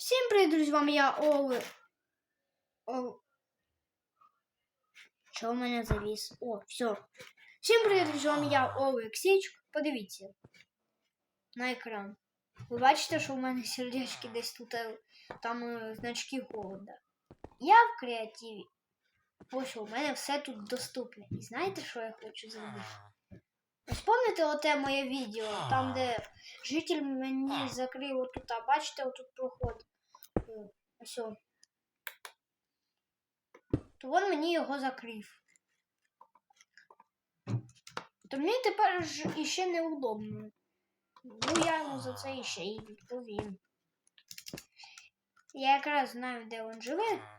Всім привіт, друзі, з вами я Оли. О... Що в мене завіс? О, все. Всім привіт, друзі, з вами я Олексійчик. Подивіться на екран. Ви бачите, що в мене сердечки десь тут, е, там е, значки голода. Я в креативі. Ось у мене все тут доступне. І знаєте, що я хочу зробити? Пам'ятаєте оте моє відео, там, де житель мені закрив отут, а бачите, отут проход. Е, Ось. То він мені його закрив. То мені тепер ж іще неудобно. Ну, я йому за це іще і відповім. Я якраз знаю, де він живе.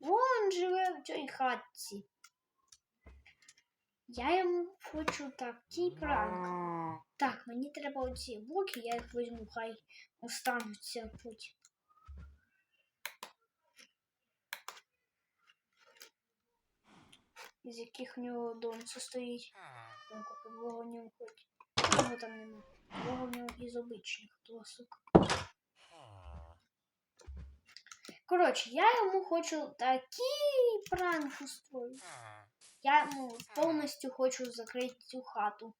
Вон живе в цій хатці. Я йому хочу такий пранк. Так, мені треба оці блоки, я їх візьму, хай остануться потім. Із яких у нього дом состоїть. Ну-ка, підлога в нього хоч. Його там нема. Підлога в нього із обичних досок. Коротше, я йому хочу такий пранк устроїти. Я йому повністю хочу закрити цю хату.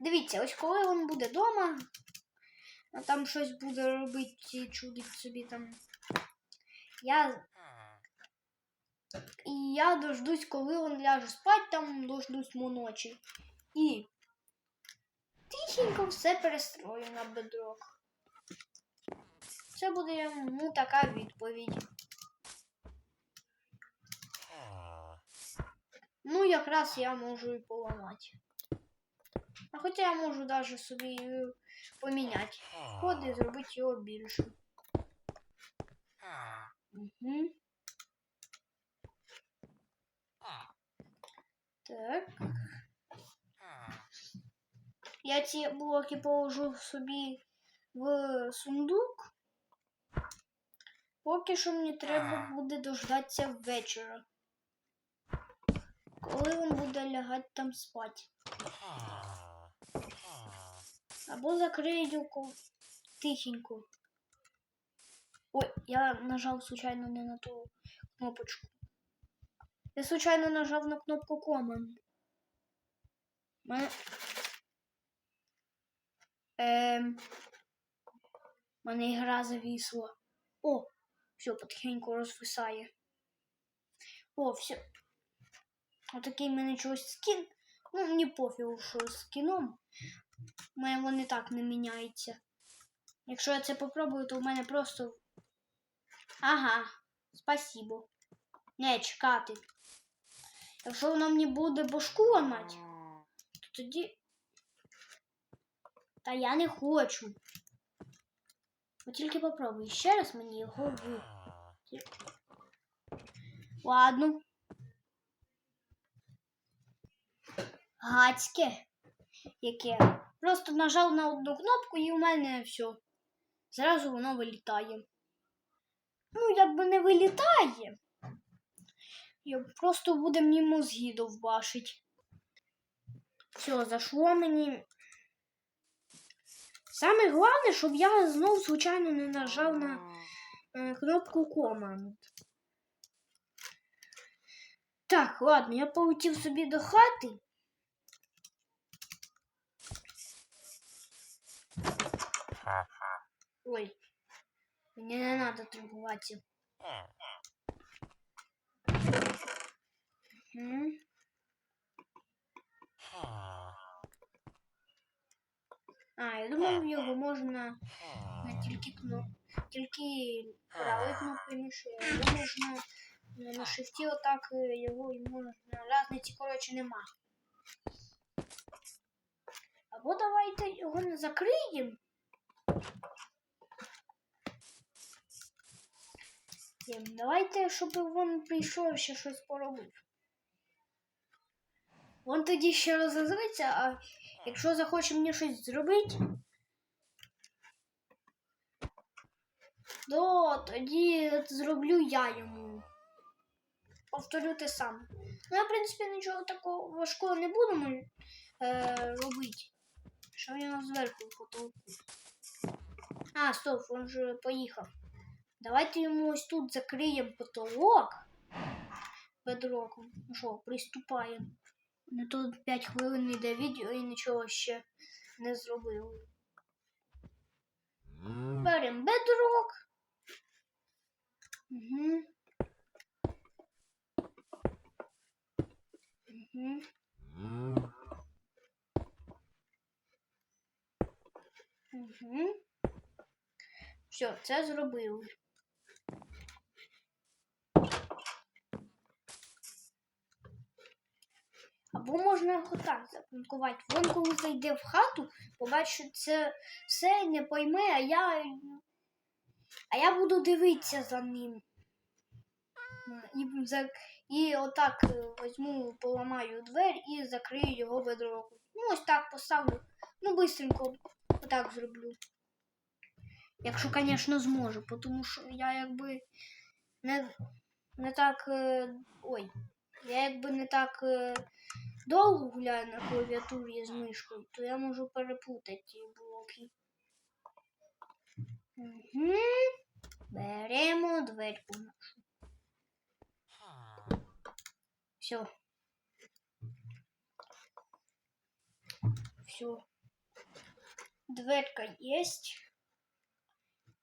Дивіться, ось коли він буде вдома, а там щось буде робити чудить собі там. Я. І я дождусь, коли він ляже спать, там дождусь му ночі. І тихенько все перестрою на бедрок. Це буде йому така відповідь. Якраз я можу і поламати. А хоча я можу навіть собі поміняти код і зробити його більшим. Угу. Так. Я ці блоки положу собі в сундук. Поки що мені треба буде дождатися вечора. Коли він буде лягати там спати. Або закрию люку тихенько. Ой, я нажав случайно не на ту кнопочку. Я случайно нажав на кнопку Command. Мене... Ем... Мене ігра завісла. О, все, потихеньку розвисає. О, все. Отакий в мене чогось скін. Ну, мені пофігу, що з скіном. У мене вони так не міняється. Якщо я це попробую, то в мене просто. Ага, спасибо. Не, чекати. Якщо воно мені буде башку ламати, то тоді. Та я не хочу. От тільки попробуй. Ще раз мені його. Ладно. Гацьке. Яке. Просто нажав на одну кнопку і у мене все. Зразу воно вилітає. Ну, якби не вилітає. Я просто буде мені мозги довбашить. Все, зашло мені. Саме головне, щоб я знов звичайно не нажав на е, кнопку команд. Так, ладно, я полетів собі до хати. Ой, мені не турбуватися. Угу. А, я думав, його можна не тільки кноп... тільки правою кнопкою миші, а його можна на шифті отак е, його і можна разниці, коротше, нема. Або давайте його не закриємо. Ем, Давайте, щоб він прийшов ще щось поробив. Він тоді ще розозлиться, а якщо захоче мені щось зробити, то тоді зроблю я йому. Повторю те саме. Ну, я, в принципі, нічого такого важкого не буду е, робити. Що я зверху потолку. А, стоп, він же поїхав. Давайте йому ось тут закриємо потолок бедроком. Ну що, приступаємо. Не то 5 хвилин йде відео і нічого ще не зробили. Беремо бедрок. Угу. Угу. Угу. Все, це зробили. Або можна його так запланкувати. Вон коли зайде в хату, побачить це все не пойме, а я. А я буду дивитися за ним. І, і отак е, візьму, поламаю двері і закрию його бедро. Ну, ось так поставлю. Ну, бистренько отак зроблю. Якщо, звісно, зможу, тому що я якби не, не так. е, Ой, я якби не так е, довго гуляю на клавіатурі з мишкою, то я можу переплутати ті блоки. Угу. Беремо дверку нашу. Все. Все. Дверка есть.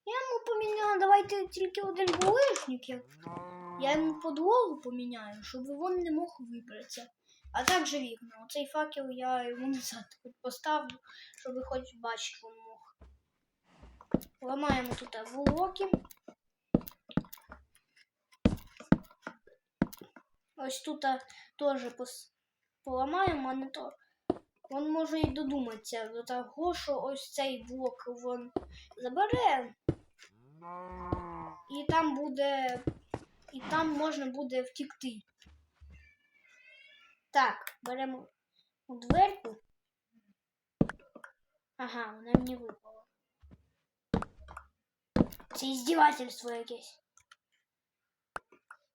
Я йому поміняла, давайте тільки один булижник. як- Я йому подлогу поміняю, щоб він не мог вибратися. А також вікна. Оцей факел я йому назад поставлю, щоб хоч бачити він мог. Ламаємо тут блоки. Ось тут теж поламаємо, а не то. Він може і додуматися до того, що ось цей блок він забере. І там буде. І там можна буде втікти. Так, беремо у дверку. Ага, вона мені випала. Це іздівательство якесь.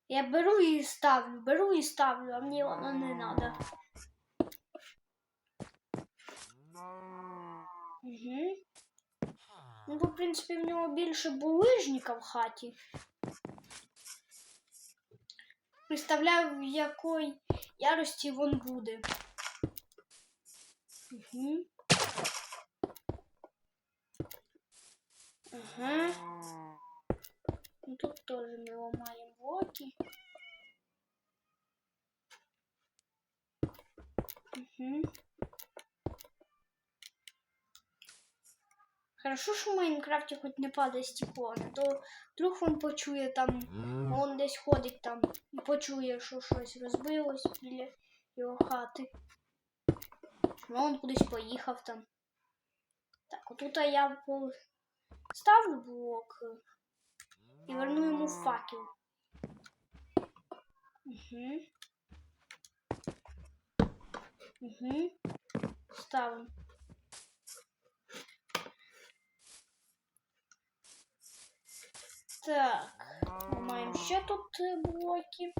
Я беру і ставлю, беру і ставлю, а мені воно не треба. Угу. Ну, в принципі, в нього більше булижника в хаті. Представляю, в якої ярості він буде. Угу. Ага. Ну, тут тоже мы ломаем блоки. Угу. Хорошо, що в Майнкрафті хоч не падає стекло, а то вдруг він почує там, он десь ходить там і почує, що щось розбилось біля його хати. Ну, він кудись поїхав там. Так, отут я ставлю блок і верну йому факел. Угу. Угу. Ставим. Так, маємо ще тут е, блоки.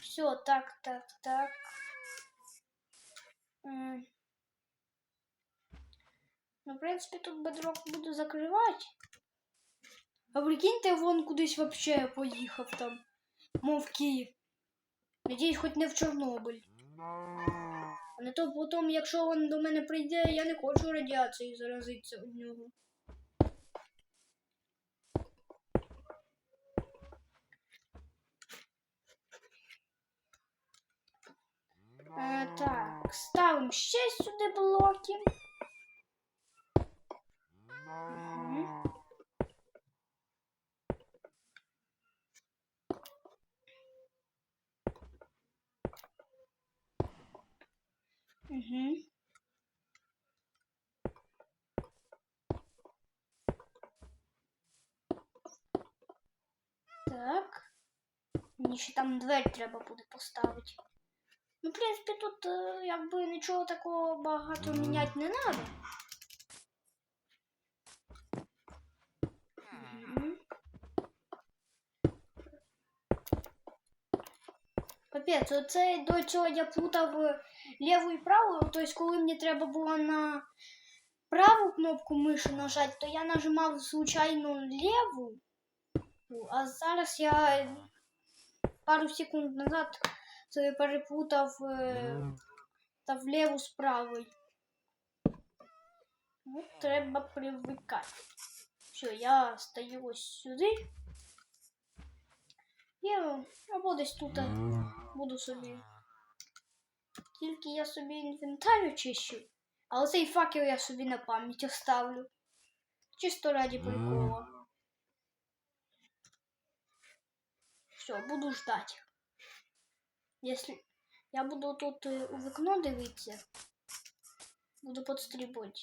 Все, так, так, так. Ну, в принципі, тут бедрок буду закривати. А прикиньте, вон кудись вообще поїхав там. Мов Київ. Надіюсь, хоч не в Чорнобиль. А не то потім, якщо він до мене прийде, я не хочу радіації заразитися від нього. Е, так, ставимо ще сюди блоки. Угу. Так. Мені ще там двері треба буде поставити. Ну, в принципі, тут е, якби нічого такого багато міняти не треба. Мгм. Капець, оце до цього я плутав е, ліву і праву, тобто коли мені треба було на праву кнопку миші нажати, то я нажимав звичайно ліву. Ну, А зараз я пару секунд назад це переплутав е, та вліву з правою. Ну, треба привикати. Все, я стою ось сюди. Я або десь тут буду собі. Тільки я собі інвентар очищу. А оцей факел я собі на пам'ять оставлю. Чисто раді прикола. Все, буду ждать. Если я буду тут е, у вікно дивитися, буду подстрибувати.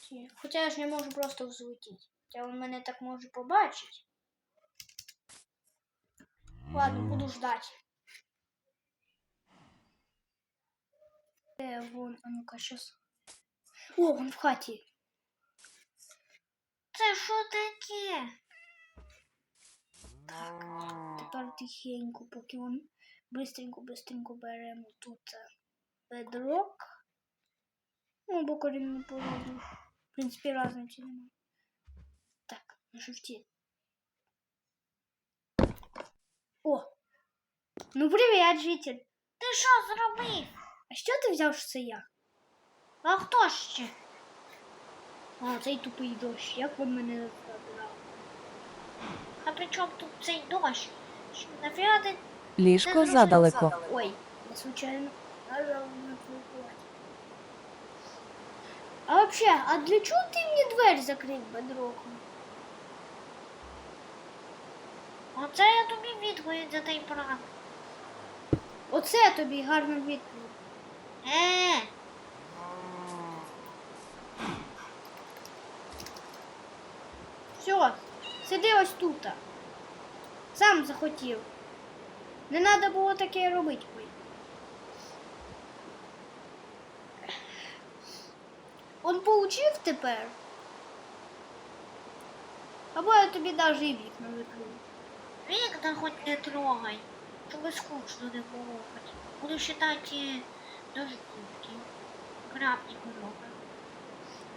Чи- Хоча я ж не можу просто взлетіти. Хоча він мене так може побачити. Ладно, буду ждать. Е, вон, а ну-ка, щас. О, він в хаті. Це що таке? Так, тепер тихенько, поки він бистренько, бистренько беремо тут бедрок. Ну, бо корінну породу. В принципі, разниці немає. Так, на шифті. О! Ну привіт, житель! Ти що зробив? А що ти взяв, що це я? А хто ще? А, цей тупий дощ. Як він мене? А при чому тут цей дощ? Що ти Ліжко задалеко. Ой, я случайно нажал на. А вообще, а для чого ти мені дверь закрив бедроком? Оце я тобі відповідь за той пранк. Оце тобі гарна відповідь. Е, Все, сиди ось тут. Сам захотів. Не треба було таке робити. Он получив тепер. Або я тобі навіть і вікна викрию. вікна хоч не трогай, щоб скучно не було. хоч. Буду считати дождівки. Крапні коробки.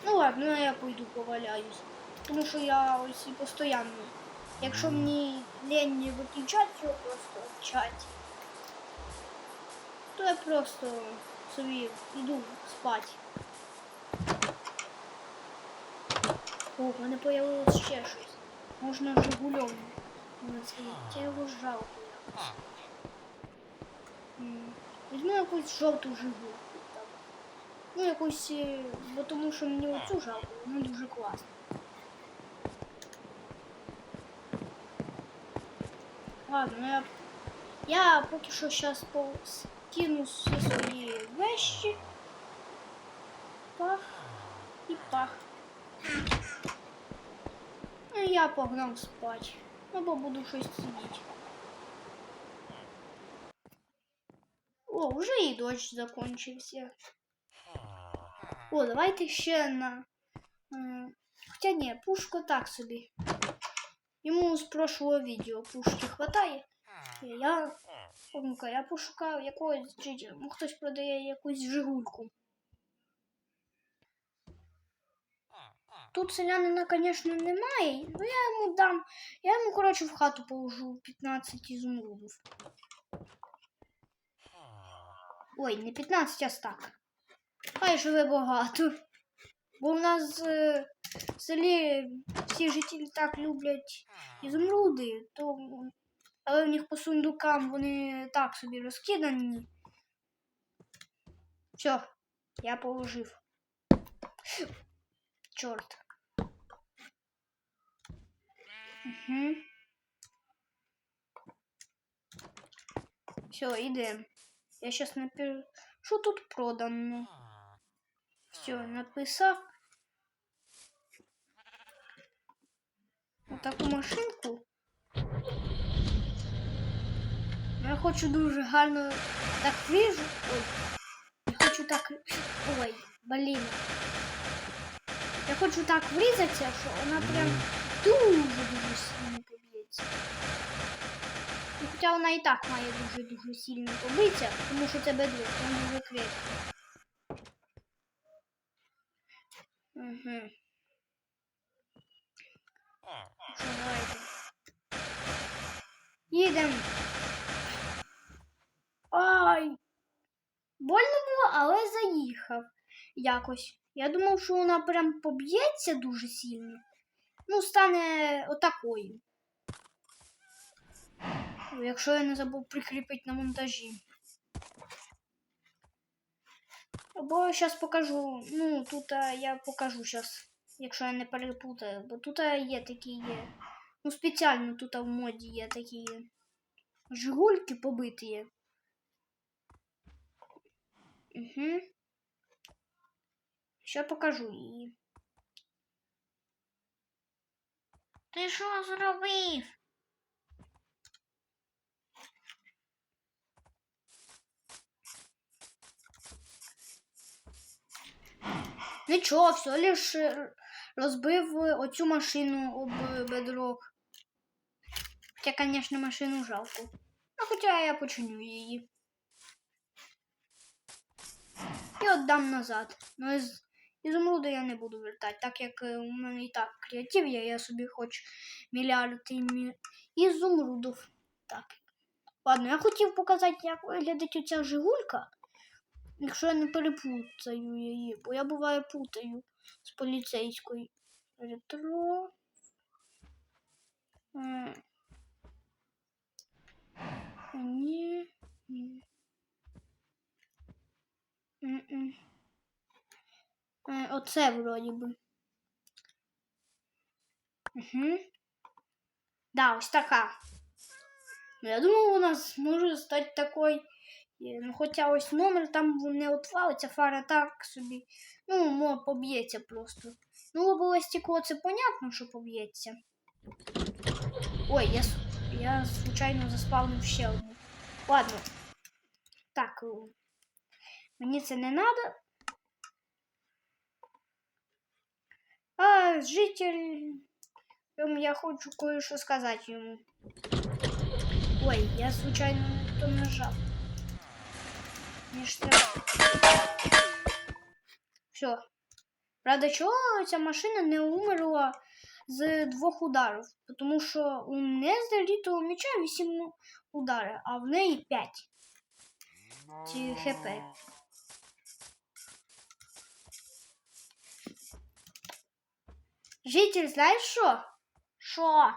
Ну ладно, я пойду поваляюсь. Тому що я ось і постійно. Якщо мені лень не виключати його просто в чаті, то я просто собі йду спати. О, в мене появилось ще щось. Можна Жигульом. Це його жалко Візьму якусь жовту жигульку. Ну, якусь, е, бо тому що мені оцю жалко, вона дуже класна. Ладно, ну я, я поки що зараз скину всі свої вещи. Пах і пах. Ну, я погнав спать. Або буду щось сидіти. О, вже і дощ закончився. О, давайте ще на. е, Хоча ні, пушка так собі. Йому з прошлого відео пушки хватає. Я. Ну-ка, я пошукав якогось джиджа. Ну, хтось продає якусь жигульку. Тут селянина, звісно, немає, ну я йому дам. Я йому, коротше, в хату положу 15 ізумрудів. Ой, не 15, а стак. Хай живе багато. Бо в нас е, в селі всі жителі так люблять ізумруди, то але в них по сундукам вони так собі розкидані. Все, я положив. Чорт. Угу. Все, йдемо. Я сейчас напишу, що тут продано. Все, написав. Отаку машинку. Я хочу дуже гарно так вріжу. Ой. Я хочу так. Ой, блін. Я хочу так врізатися, що вона прям дуже дуже сильно поб'ється. Ну, хоча вона і так має дуже дуже сильно побитися, тому що це бедрок, він дуже крепкий. Угу. Давайте. Їдемо. Ай. Больно було, але заїхав якось. Я думав, що вона прям поб'ється дуже сильно. Ну, стане отакою. Якщо я не забув прикріпити на монтажі. Або зараз покажу. Ну, тут я покажу зараз, якщо я не перепутаю. Бо тут є такі є. Ну, спеціально тут в моді є такі жигульки побиті. Угу. Ще покажу її. Ти що зробив? Нічого, все лиш е, розбив е, оцю машину об е, бедрок. Хоча, звісно, машину жалко. А хоча я починю її. І віддам назад. Ну, із ізумруди я не буду вертати, так як е, у мене і так креатив є, я собі хочу мільярд імі- ізумрудів. Так. Ладно, я хотів показати, як виглядить оця жигулька. Якщо я не переплутаю її, бо я буває путаю з поліцейською. Ретро. Е, Ні. Е, Оце вроді би. Угу. Да, ось така. Ну, я думав, вона зможе стати такою. Є, Ну, хоча ось номер там не отвалиться, фара так собі. Ну, мо поб'ється просто. Ну, лобове стекло це понятно, що поб'ється. Ой, я, я случайно заспавнив ще одну. Ладно. Так, мені це не треба. А, житель. ем, Я хочу кое-що сказати йому. Ой, я случайно не то нажав. Ж треба. Все. Правда, чого ця машина не умерла з двох ударів? Тому що у незалітого м'яча 8 ударів, а в неї 5. Ці хп. Житель, знаєш що? Що?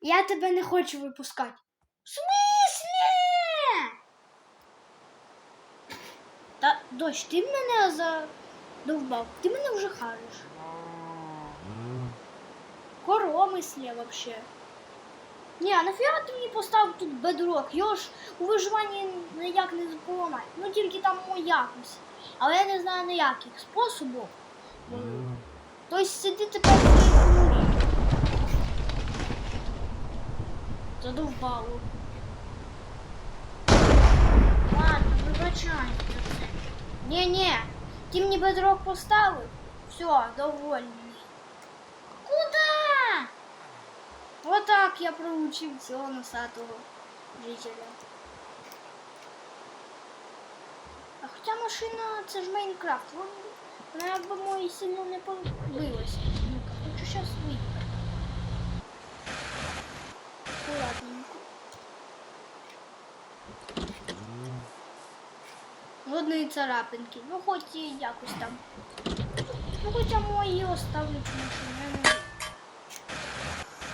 Я тебе не хочу випускати. В смислі? Та дощ, ти мене задовбав, ти мене вже хариш. Коромислі вообще. Ні, а нафіга ти мені поставив тут бедрок? Його ж у виживанні ніяк не поламати. Ну тільки там у якось. Але я не знаю ніяких способів. Тобто сиди тепер в цій. Задовбало. Ладно, вибачай Ні-ні, ти мені бедрок поставив. Все, довольний. Куда? Отак я проучив цього носатого жителя. А хоча машина це ж Майнкрафт, вон, вона б мої сильно не побилася. Хочу зараз виїхати. Аккуратненько. Жодної царапинки. Ну хоч і якось там. Ну хоча мої оставлять машину. я не знаю.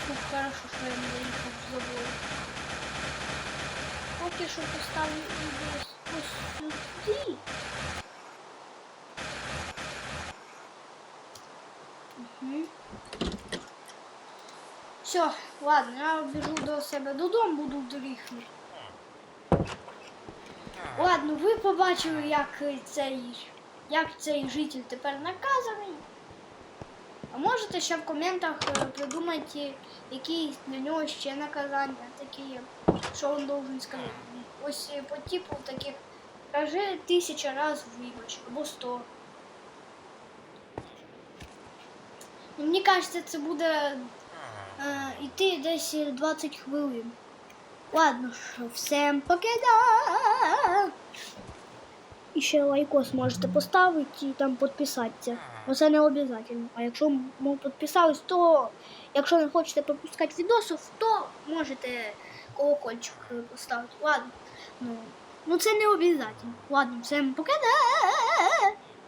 Ну, хорошо, що я не заїхав в забор. Поки що поставлю відео ось сюди. Все, ладно, я біжу до себе додому, буду дріхнути. Ладно, ви побачили, як е, цей, як цей житель тепер наказаний. А можете ще в коментах е, придумати, які для нього ще наказання такі, що він должен сказати. Ось е, по типу таких кажи тисяча разів вибач або сто. Мені кажеться, це буде йти десь 20 хвилин. Ладно, що всім покида. І ще лайкос можете поставити і там підписатися. Оце не обов'язково. А якщо ми підписались, то якщо не хочете пропускати відосів, то можете колокольчик поставити. Ладно. Ну, ну це не обов'язково. Ладно, всім пока.